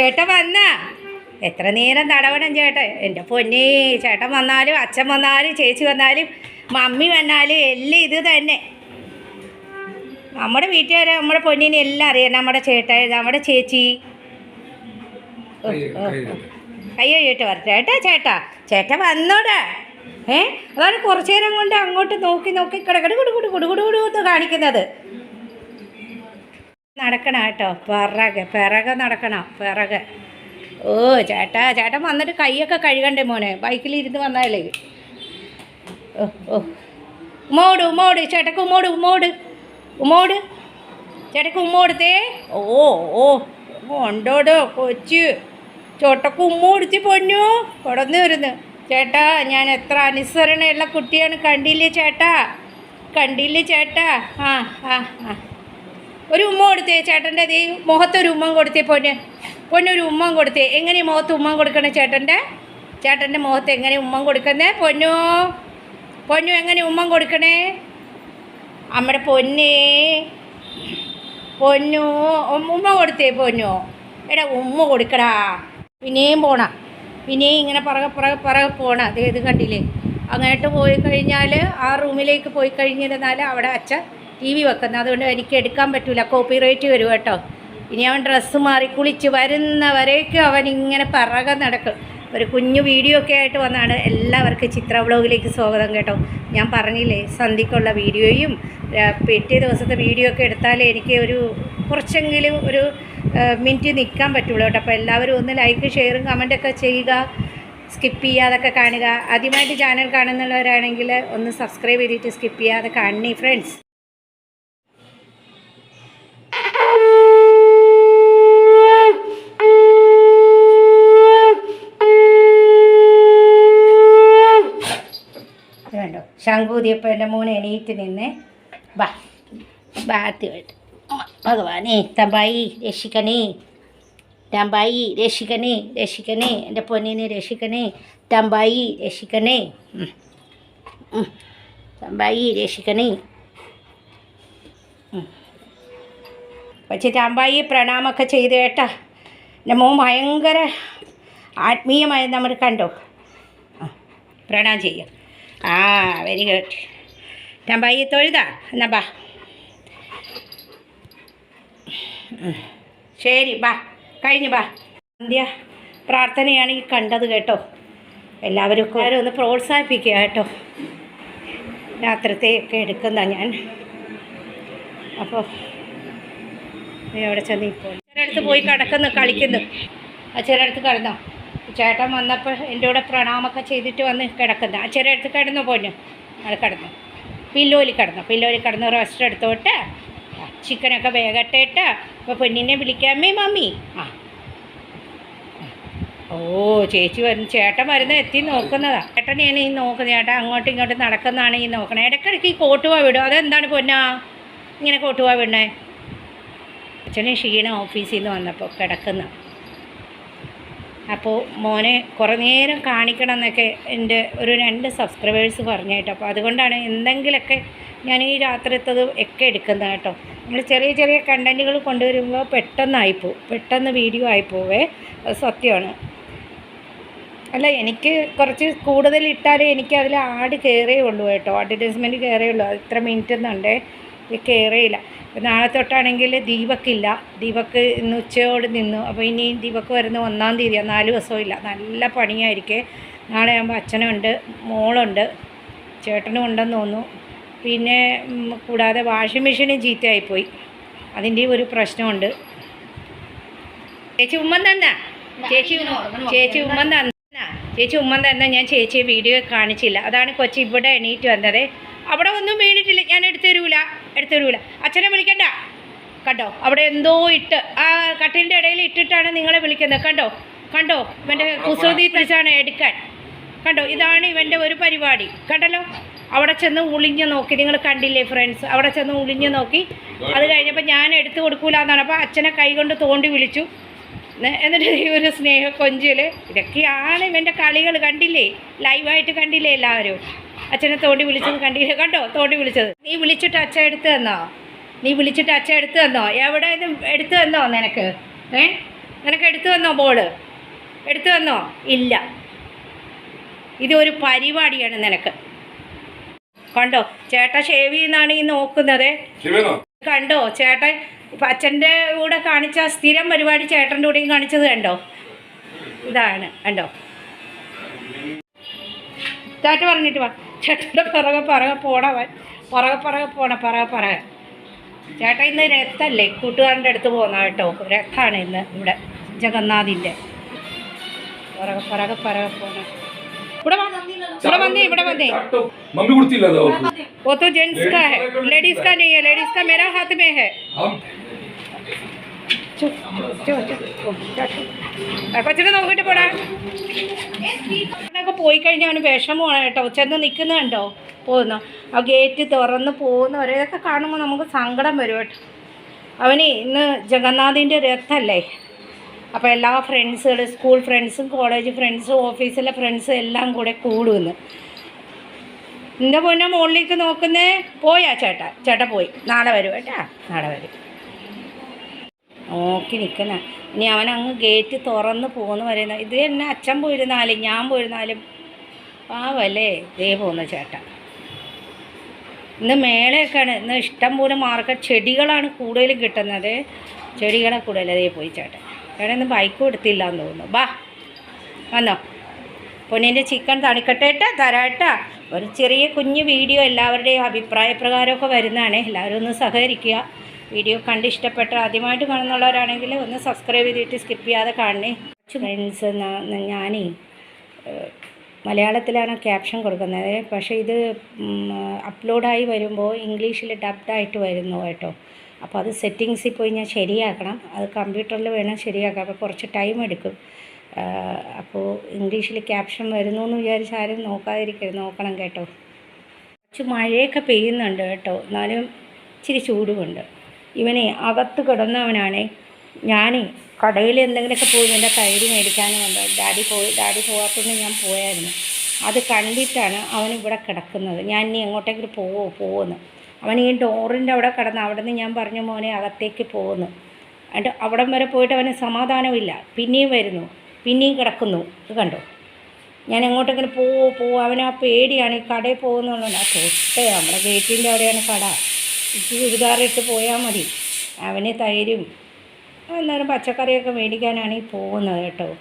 ചേട്ടൻ വന്ന. എത്ര നേരം തടവണം ചേട്ടൻ എന്റെ പൊന്നേ ചേട്ടൻ വന്നാലും അച്ഛൻ വന്നാലും ചേച്ചി വന്നാലും മമ്മി വന്നാലും എല്ലാം ഇത് തന്നെ. നമ്മുടെ വീട്ടുകാരെ നമ്മുടെ പൊന്നിനെ എല്ലാം അറിയാം. നമ്മുടെ ചേട്ടൻ നമ്മുടെ ചേച്ചി. അയ്യോ ചേട്ടൻ വരട്ടെ ചേട്ടാ ചേട്ടാ ചേട്ടൻ വന്നോടാ. ഏ? അതാണ് കുറച്ചു നേരം കൊണ്ട് അങ്ങോട്ട് നോക്കി നോക്കി കിടക്കട കുടുകുടു കുടുകുടു കുടു കാണിക്കുന്നത്. നടക്കണം കേട്ടോ. പിറകെ പിറകെ നടക്കണം പിറകെ. ഓ ചേട്ടാ ചേട്ടൻ വന്നിട്ട് കൈയൊക്കെ കഴുകണ്ടേ മോനെ? ബൈക്കിൽ ഇരുന്ന് വന്നാലേ. ഓ ഓ. ഉമ്മോട് ഉമ്മോട് ചേട്ടക്ക് ഉമ്മോട് ഉമ്മോട് ഉമ്മോട് ചേട്ടക്ക് ഉമ്മോടുത്തേ ഓ ഓ. ഉണ്ടോടോ കൊച്ചു. ചോട്ടക്ക് ഉമ്മോടുത്തി പൊന്നു. കൊടന്നു വരുന്നു. ചേട്ടാ ഞാൻ എത്ര അനുസരണയുള്ള കുട്ടിയാണ്. കണ്ടില്ലേ ചേട്ടാ? കണ്ടില്ലേ ചേട്ടാ? ആ ആ ആ. ഒരു ഉമ്മ കൊടുത്തേ ചേട്ടന്റെ അതേ മുഖത്തൊരു ഉമ്മം കൊടുത്തേ പൊന്ന് പൊന്നൊരു ഉമ്മം കൊടുത്തേ. എങ്ങനെ മുഖത്ത് ഉമ്മം കൊടുക്കണേ ചേട്ടന്റെ? ചേട്ടന്റെ മുഖത്ത് എങ്ങനെ ഉമ്മം കൊടുക്കുന്നേ? പൊന്നു പൊന്നു എങ്ങനെ ഉമ്മം കൊടുക്കണേ? നമ്മുടെ പൊന്നേ പൊന്നു ഉമ്മ കൊടുത്തേ പൊന്നു. എടാ ഉമ്മ കൊടുക്കടാ. പിന്നെയും പോണ പിന്നെയും ഇങ്ങനെ പറക പറക പറക പോണ. അതേ ഇത് കണ്ടില്ലേ? അങ്ങോട്ട് പോയി കഴിഞ്ഞാൽ ആ റൂമിലേക്ക് പോയി കഴിഞ്ഞിരുന്നാൽ അവിടെ അച്ഛൻ ടി വി വെക്കുന്നത്. അതുകൊണ്ട് എനിക്ക് എടുക്കാൻ പറ്റില്ല കോപ്പി കോപ്പിറൈറ്റ് വരും കേട്ടോ. ഇനി അവൻ ഡ്രസ്സ് മാറി കുളിച്ച് വരുന്നവരേക്കും അവൻ ഇങ്ങനെ പറകം നടക്കും. ഒരു കുഞ്ഞു വീഡിയോ ഒക്കെ ആയിട്ട് വന്നാണ് എല്ലാവർക്കും ചിത്ര വ്ളോഗിലേക്ക് സ്വാഗതം കേട്ടോ. ഞാൻ പറഞ്ഞില്ലേ സന്ധിക്കുള്ള വീഡിയോയും പിറ്റേ ദിവസത്തെ വീഡിയോ ഒക്കെ എടുത്താലേ എനിക്ക് ഒരു കുറച്ചെങ്കിലും ഒരു മിനിറ്റ് നിൽക്കാൻ പറ്റുള്ളൂ കേട്ടോ. അപ്പോൾ എല്ലാവരും ഒന്ന് ലൈക്ക് ഷെയറും കമന്റൊക്കെ ചെയ്യുക. സ്കിപ്പ് ചെയ്യാതൊക്കെ കാണുക. ആദ്യമായിട്ട് ചാനൽ കാണുന്നവരാണെങ്കിൽ ഒന്ന് സബ്സ്ക്രൈബ് ചെയ്തിട്ട് സ്കിപ്പ് ചെയ്യാതെ കാണണേ ഫ്രണ്ട്സ് ഇത് കണ്ടോ ശംഖൂതിയപ്പോൾ എന്റെ മോനെ എണീറ്റ് നിന്ന് ബാ ബാത്യമായിട്ട് ഭഗവാനേ തമ്പായി രക്ഷിക്കണേ. തമ്പായി രക്ഷിക്കണേ രക്ഷിക്കണേ. എന്റെ പൊന്നിനെ രക്ഷിക്കണേ. തമ്പായി രക്ഷിക്കണേ. തമ്പായി രക്ഷിക്കണേ. പക്ഷേ തമ്പായി പ്രണാമൊക്കെ ചെയ്ത് കേട്ടാ. എന്റെ മോൻ ഭയങ്കര ആത്മീയമായി നമ്മൾ കണ്ടോ? പ്രണാം ചെയ്യാം. ആ വെരി ഗുഡ് ഞാൻ ബൈ തൊഴുതാ. എന്നാ ബാ. ശരി ബാ. കഴിഞ്ഞു ബാ. അന്ത്യ പ്രാർത്ഥനയാണ് ഈ കണ്ടത് കേട്ടോ. എല്ലാവരും എല്ലാവരും ഒന്ന് പ്രോത്സാഹിപ്പിക്കുക കേട്ടോ. രാത്രത്തെയൊക്കെ എടുക്കുന്ന ഞാൻ. അപ്പോൾ എവിടെ ചെന്ന് ഇപ്പോൾ ചിലടത്ത് പോയി കിടക്കുന്നു കളിക്കുന്നു. ആ ചിലടത്ത് കിടന്നോ. ചേട്ടൻ വന്നപ്പോൾ എന്റെ കൂടെ പ്രണാമൊക്കെ ചെയ്തിട്ട് വന്ന് കിടക്കുന്ന. ആ ചെറിയ അടുത്ത് കിടന്നു പോന്നു? അത് കിടന്നു. പില്ലോലി കിടന്നു. പില്ലോലി കിടന്ന് റെസ്റ്റ് എടുത്തോട്ട് ചിക്കനൊക്കെ വേഗട്ടേട്ട് അപ്പോൾ പെണ്ണിനെ വിളിക്കാമേ മമ്മി. ആ. ഓ ചേച്ചി വരുന്ന ചേട്ടൻ വരുന്ന എത്തി നോക്കുന്നതാ. ചേട്ടനെയാണ് ഈ നോക്കുന്നത്. ചേട്ടൻ അങ്ങോട്ടും ഇങ്ങോട്ടും നടക്കുന്നതാണ് ഈ നോക്കണേ. ഇടയ്ക്കിടയ്ക്ക് ഈ കോട്ടുവാ വിടും അതെന്താണ് പൊന്നാ? ഇങ്ങനെ കോട്ടുവാ വിടണേ? അച്ഛനും ക്ഷീണം ഓഫീസിൽ നിന്ന് വന്നപ്പോൾ കിടക്കുന്ന. അപ്പോൾ മോനെ കുറേ നേരം കാണിക്കണം എന്നൊക്കെ എന്റെ ഒരു രണ്ട് സബ്സ്ക്രൈബേഴ്സ് പറഞ്ഞു കേട്ടോ. അപ്പോൾ അതുകൊണ്ടാണ് എന്തെങ്കിലുമൊക്കെ ഞാൻ ഈ രാത്രിത്തത് ഒക്കെ എടുക്കുന്നത് കേട്ടോ. നമ്മൾ ചെറിയ ചെറിയ കണ്ടന്റുകൾ കൊണ്ടുവരുമ്പോൾ പെട്ടെന്നായിപ്പോവും. പെട്ടെന്ന് വീഡിയോ ആയിപ്പോവേ. അത് സത്യമാണ്. അല്ല എനിക്ക് കുറച്ച് കൂടുതൽ ഇട്ടാലേ എനിക്ക് അതിൽ ആഡ് കയറേ ഉള്ളൂ കേട്ടോ. അഡ്വർടൈസ്മെന്റ് കയറേ ഉള്ളൂ. ഇത്ര മിനിറ്റ് എന്നുണ്ട് ഇത് കയറിയില്ല. ഇപ്പം നാളെ തൊട്ടാണെങ്കിൽ ദീപക്കില്ല. ദീപക്ക് ഇന്ന് ഉച്ചയോട് നിന്നു. അപ്പോൾ ഇനി ദീപക്ക് വരുന്ന ഒന്നാം തീയതിയാണ് നാല് ദിവസവും ഇല്ല. നല്ല പണിയായിരിക്കേ. നാളെ ആകുമ്പോൾ അച്ഛനുണ്ട് മോളുണ്ട് ചേട്ടനും ഉണ്ടെന്ന് തോന്നുന്നു. പിന്നെ കൂടാതെ വാഷിംഗ് മെഷീനും ചീത്തയായിപ്പോയി. അതിന്റെയും ഒരു പ്രശ്നമുണ്ട്. ചേച്ചി ഉമ്മൻ തന്നാ? ചേച്ചി ചേച്ചി ഉമ്മൻ തന്നാ? ചേച്ചി ഉമ്മൻ തന്ന. ഞാൻ ചേച്ചിയെ വീഡിയോ കാണിച്ചില്ല. അതാണ് കൊച്ചി ഇവിടെ എണീറ്റ് വന്നത്. അവിടെ ഒന്നും വീണിട്ടില്ല. ഞാൻ എടുത്തു തരൂല. എടുത്തു തരൂല അച്ഛനെ വിളിക്കണ്ട. കണ്ടോ? അവിടെ എന്തോ ഇട്ട് ആ കട്ടിലിന്റെ ഇടയിൽ ഇട്ടിട്ടാണ് നിങ്ങളെ വിളിക്കുന്നത്. കണ്ടോ? കണ്ടോ? ഇവന്റെ കുസൃതി പിടിച്ചാണ് എടുക്കാൻ. കണ്ടോ? ഇതാണ് ഇവന്റെ ഒരു പരിപാടി. കണ്ടല്ലോ? അവിടെ ചെന്ന് ഉളിഞ്ഞു നോക്കി. നിങ്ങൾ കണ്ടില്ലേ ഫ്രണ്ട്സ് അവിടെ ചെന്ന് ഉളിഞ്ഞു നോക്കി. അത് കഴിഞ്ഞപ്പോൾ ഞാൻ എടുത്തു കൊടുക്കൂല എന്നാണ് അപ്പോൾ അച്ഛനെ കൈ കൊണ്ട് തോണ്ടി വിളിച്ചു. എന്നിട്ട് ഈ ഒരു സ്നേഹ കൊഞ്ചിൽ ഇതൊക്കെയാണ് ഇവന്റെ കളികൾ കണ്ടില്ലേ? ലൈവായിട്ട് കണ്ടില്ലേ എല്ലാവരും? അച്ഛനെ തോണ്ടി വിളിച്ചത് കണ്ടില്ലേ? കണ്ടോ? തോണ്ടി വിളിച്ചത്. നീ വിളിച്ചിട്ട് അച്ഛൻ എടുത്തു തന്നോ? നീ വിളിച്ചിട്ട് അച്ഛൻ എടുത്തു തന്നോ? എവിടെ ഇത് എടുത്തു തന്നോ നിനക്ക്? ഏ? നിനക്ക് എടുത്തു വന്നോ ബോൾ? എടുത്തു വന്നോ ഇല്ല. ഇതൊരു പരിപാടിയാണ് നിനക്ക്. കണ്ടോ? ചേട്ടാ ഷേവ് ചെയ്യുന്നതാണ് ഈ നോക്കുന്നത്. കണ്ടോ? ചേട്ടൻ അച്ഛന്റെ കൂടെ കാണിച്ച സ്ഥിരം പരിപാടി ചേട്ടന്റെ കൂടെയും കാണിച്ചത് കണ്ടോ? ഇതാണ് കണ്ടോ? ചേട്ടൻ പറഞ്ഞിട്ട് വാ. ചേട്ടന്റെ പിറകെ പിറകെ പോണവൻ പിറകെ പിറകെ പോണ പിറകെ പിറകെ. ചേട്ടൻ ഇന്ന് രഥല്ലേ? കൂട്ടുകാരന്റെ അടുത്ത് പോകുന്ന കേട്ടോ. രഥമാണ് ഇന്ന് ഇവിടെ. ജഗന്നാഥിന്റെ. പിറകെ പിറകെ പിറകെ പോണ ഇവിടെ വാ ഇവിടെ വന്നേ ഇവിടെ വന്നേ ചാട്ടോ മമ്മി കൊടുത്തില്ല അത് അവർക്ക് वो तो जेंट्स का है लेडीज का नहीं है लेडीज का मेरा हाथ में है हम കൊച്ചിനെ നോക്കിട്ട് പോടാ ഒക്കെ പോയി കഴിഞ്ഞാൽ അവന് വിഷമമാണ് കേട്ടോ ചെന്ന് നിൽക്കുന്ന കണ്ടോ പോകുന്നു ആ ഗേറ്റ് തുറന്ന് പോകുന്നവരെയൊക്കെ കാണുമ്പോൾ നമുക്ക് സങ്കടം വരും കേട്ടോ അവന് ഇന്ന് ജഗന്നാഥിൻ്റെ രഥമല്ലേ അപ്പോൾ എല്ലാ ഫ്രണ്ട്സുകൾ സ്കൂൾ ഫ്രണ്ട്സും കോളേജ് ഫ്രണ്ട്സും ഓഫീസിലെ ഫ്രണ്ട്സും എല്ലാം കൂടെ കൂടുമെന്ന് നിന്റെ പൊന്നെ മുകളിലേക്ക് നോക്കുന്നേ? പോയാ ചേട്ടാ. ചേട്ടാ പോയി. നാളെ വരും കേട്ടാ. നാളെ വരും. നോക്കി നിൽക്കുന്ന. ഇനി അവൻ അങ്ങ് ഗേറ്റ് തുറന്ന് പോകുന്നു പറയുന്ന. ഇത് തന്നെ അച്ഛൻ പോയിരുന്നാലും ഞാൻ പോയിരുന്നാലും പാവല്ലേ? ദേ പോകുന്നു ചേട്ടാ. ഇന്ന് മേളയൊക്കെയാണ്. ഇന്ന് ഇഷ്ടം പോലെ മാർക്കറ്റ് ചെടികളാണ് കൂടുതലും കിട്ടുന്നത്. ചെടികളെ കൂടുതൽ ദേ പോയി ചേട്ടൻ ഇന്ന് ബൈക്ക് കൊടുത്തില്ല എന്ന് തോന്നുന്നു. ബാ വന്നോ. പൊന്നിന്റെ ചിക്കൻ തണിക്കട്ടേട്ട തരാട്ട ഒരു ചെറിയ കുഞ്ഞ് വീഡിയോ എല്ലാവരുടെയും അഭിപ്രായ പ്രകാരമൊക്കെ വരുന്നതാണ്. എല്ലാവരും ഒന്ന് സഹകരിക്കുക. വീഡിയോ കണ്ട് ഇഷ്ടപ്പെട്ട ആദ്യമായിട്ട് കാണുന്നുള്ളവരാണെങ്കിൽ ഒന്ന് സബ്സ്ക്രൈബ് ചെയ്തിട്ട് സ്കിപ്പ് ചെയ്യാതെ കാണണേ. ഫ്രണ്ട്സ് ഞാനേ മലയാളത്തിലാണ് ക്യാപ്ഷൻ കൊടുക്കുന്നത്. പക്ഷേ ഇത് അപ്ലോഡായി വരുമ്പോൾ ഇംഗ്ലീഷിൽ ഡബ്ഡായിട്ട് വരുന്നു കേട്ടോ. അപ്പോൾ അത് സെറ്റിങ്സിൽ പോയി ഞാൻ ശരിയാക്കണം. അത് കമ്പ്യൂട്ടറിൽ വേണം ശരിയാക്കാം അപ്പോൾ കുറച്ച് ടൈം എടുക്കും. അപ്പോൾ ഇംഗ്ലീഷിൽ ക്യാപ്ഷൻ വരുന്നു എന്ന് വിചാരിച്ച് ആരും നോക്കാതിരിക്കരുത്. നോക്കണം കേട്ടോ. കുറച്ച് മഴയൊക്കെ പെയ്യുന്നുണ്ട് കേട്ടോ. എന്നാലും ഇച്ചിരി ചൂടുമുണ്ട്. ഇവനെ അകത്ത് കിടന്നവനാണേ. ഞാനേ കടയിൽ എന്തെങ്കിലുമൊക്കെ പോയി എന്റെ തൈര് മേടിക്കാനും ഉണ്ട് ഡാഡി പോയി ഡാഡി പോകാത്തതുകൊണ്ട് ഞാൻ പോയായിരുന്നു. അത് കണ്ടിട്ടാണ് അവൻ ഇവിടെ കിടക്കുന്നത്. ഞാൻ ഇനി എങ്ങോട്ടെങ്കിലും പോവോ? പോകുന്നു അവൻ ഈ ഡോറിന്റെ അവിടെ കിടന്ന് അവിടെ നിന്ന് ഞാൻ പറഞ്ഞു മോനെ അകത്തേക്ക് പോകുന്നു എന്നിട്ട് അവിടം വരെ പോയിട്ട് അവന് സമാധാനമില്ല. പിന്നെയും വരുന്നു. പിന്നെയും കിടക്കുന്നു. ഇത് കണ്ടോ? ഞാൻ എങ്ങോട്ടെങ്കിലും പോവോ? പോവോ. അവന് ആ പേടിയാണ്. ഈ കടയിൽ പോകുന്നുള്ളത് ആ തൊട്ട് നമ്മുടെ ഗേറ്റിന്റെ അവിടെയാണ് കട. ഇത് ചുരിദാറിട്ട് പോയാൽ മതി. അവന് തൈരും അന്നേരം പച്ചക്കറിയൊക്കെ മേടിക്കാനാണ് ഈ പോകുന്നത് കേട്ടോ.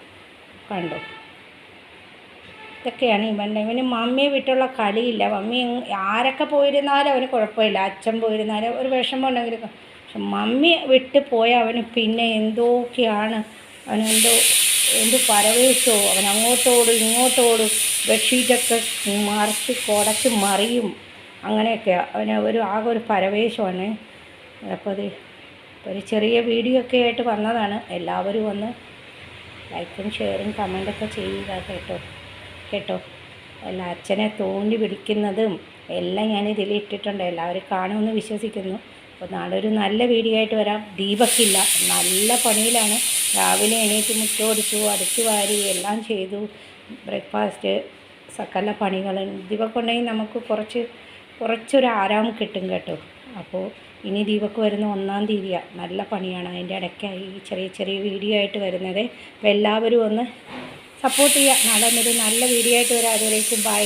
കണ്ടു? ഇതൊക്കെയാണ് ഇവന്റെ. ഇവന് മമ്മിയെ വിട്ടുള്ള കളിയില്ല. മമ്മി ആരൊക്കെ പോയിരുന്നാലും അവന് കുഴപ്പമില്ല. അച്ഛൻ പോയിരുന്നാലും ഒരു വിഷമം ഉണ്ടെങ്കിൽ പക്ഷെ മമ്മി വിട്ട് പോയ അവന് പിന്നെ എന്തൊക്കെയാണ്? അവനെന്തോ എന്ത് പരവേശോ. അവൻ അങ്ങോട്ടോടും ഇങ്ങോട്ടോടും ബെഡ്ഷീറ്റൊക്കെ മറിച്ച് കുടച്ച് മറിയും. അങ്ങനെയൊക്കെയാണ് അവന് ഒരു ആകെ ഒരു പരവേശമാണ്. അപ്പോൾ അത് ഒരു ചെറിയ വീഡിയോ ഒക്കെ ആയിട്ട് വന്നതാണ്. എല്ലാവരും ഒന്ന് ലൈക്കും ഷെയറും കമന്റൊക്കെ ചെയ്യുക കേട്ടോ. കേട്ടോ. അല്ല അച്ഛനെ തോണ്ടി പിടിക്കുന്നതും എല്ലാം ഞാൻ ഇതിൽ ഇട്ടിട്ടുണ്ട്. എല്ലാവരും കാണുമെന്ന് വിശ്വസിക്കുന്നു. അപ്പോൾ നാളെ ഒരു നല്ല വീഡിയോ ആയിട്ട് വരാം. ദീപക്കില്ല നല്ല പണിയിലാണ്. രാവിലെ എണീറ്റ് മുറ്റോടിച്ചു അടിച്ചു വാരി എല്ലാം ചെയ്തു. ബ്രേക്ക്ഫാസ്റ്റ് സകല പണികളും. ദീപക്കുണ്ടെങ്കിൽ നമുക്ക് കുറച്ച് കുറച്ചൊരു ആരാം കിട്ടും കേട്ടോ. അപ്പോൾ ഇനി ദീപക്ക് വരുന്ന ഒന്നാം തീയതിയാണ് നല്ല പണിയാണ്. അതിന്റെ ഇടയ്ക്കായി ചെറിയ ചെറിയ വീഡിയോ ആയിട്ട് വരുന്നത്. അപ്പോൾ എല്ലാവരും ഒന്ന് സപ്പോർട്ട് ചെയ്യുക നാളെ നല്ല വീഡിയോ ആയിട്ട് വരാം. അതുവരേക്കും ബൈ